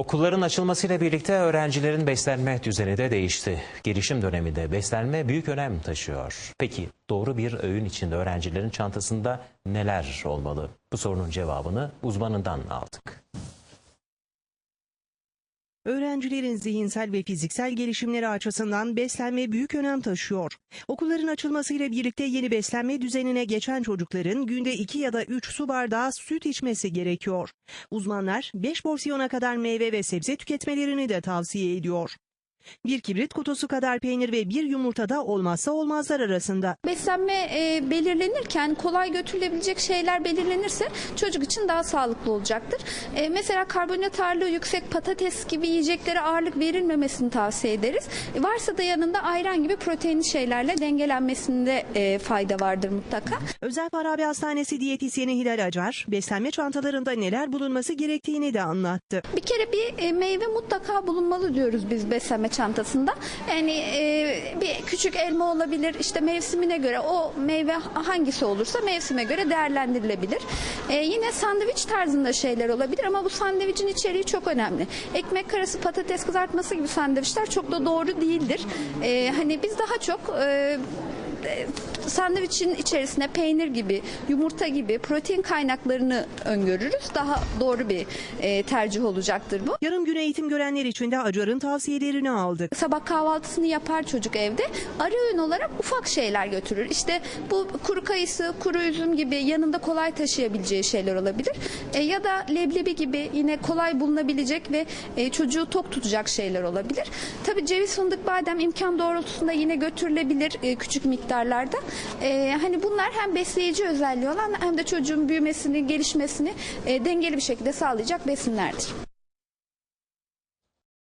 Okulların açılmasıyla birlikte öğrencilerin beslenme düzeni de değişti. Gelişim döneminde beslenme büyük önem taşıyor. Peki doğru bir öğün içinde öğrencilerin çantasında neler olmalı? Bu sorunun cevabını uzmanından aldık. Öğrencilerin zihinsel ve fiziksel gelişimleri açısından beslenme büyük önem taşıyor. Okulların açılmasıyla birlikte yeni beslenme düzenine geçen çocukların günde 2 ya da 3 su bardağı süt içmesi gerekiyor. Uzmanlar 5 porsiyona kadar meyve ve sebze tüketmelerini de tavsiye ediyor. Bir kibrit kutusu kadar peynir ve bir yumurta da olmazsa olmazlar arasında. Beslenme e, belirlenirken kolay götürülebilecek şeyler belirlenirse çocuk için daha sağlıklı olacaktır. E, mesela karbonhidrat ağırlığı yüksek patates gibi yiyeceklere ağırlık verilmemesini tavsiye ederiz. E, varsa da yanında ayran gibi proteinli şeylerle dengelenmesinde e, fayda vardır mutlaka. Özel Farabi Hastanesi diyetisyeni Hilal Acar, beslenme çantalarında neler bulunması gerektiğini de anlattı. Bir kere bir e, meyve mutlaka bulunmalı diyoruz biz beslenme çantasında. Yani e, bir küçük elma olabilir işte mevsimine göre o meyve hangisi olursa mevsime göre değerlendirilebilir. E, yine sandviç tarzında şeyler olabilir ama bu sandviçin içeriği çok önemli. Ekmek arası patates kızartması gibi sandviçler çok da doğru değildir. E, hani biz daha çok e, sandviçin içerisine peynir gibi, yumurta gibi protein kaynaklarını öngörürüz. Daha doğru bir e, tercih olacaktır bu. Yarım gün eğitim görenler için de Acar'ın tavsiyelerini aldık. Sabah kahvaltısını yapar çocuk evde. Ara öğün olarak ufak şeyler götürür. İşte bu kuru kayısı, kuru üzüm gibi yanında kolay taşıyabileceği şeyler olabilir. E, ya da leblebi gibi yine kolay bulunabilecek ve e, çocuğu tok tutacak şeyler olabilir. Tabii ceviz, fındık, badem imkan doğrultusunda yine götürülebilir e, küçük miktarlarda. E, hani bunlar hem besleyici özelliği olan hem de çocuğun büyümesini, gelişmesini e, dengeli bir şekilde sağlayacak besinlerdir.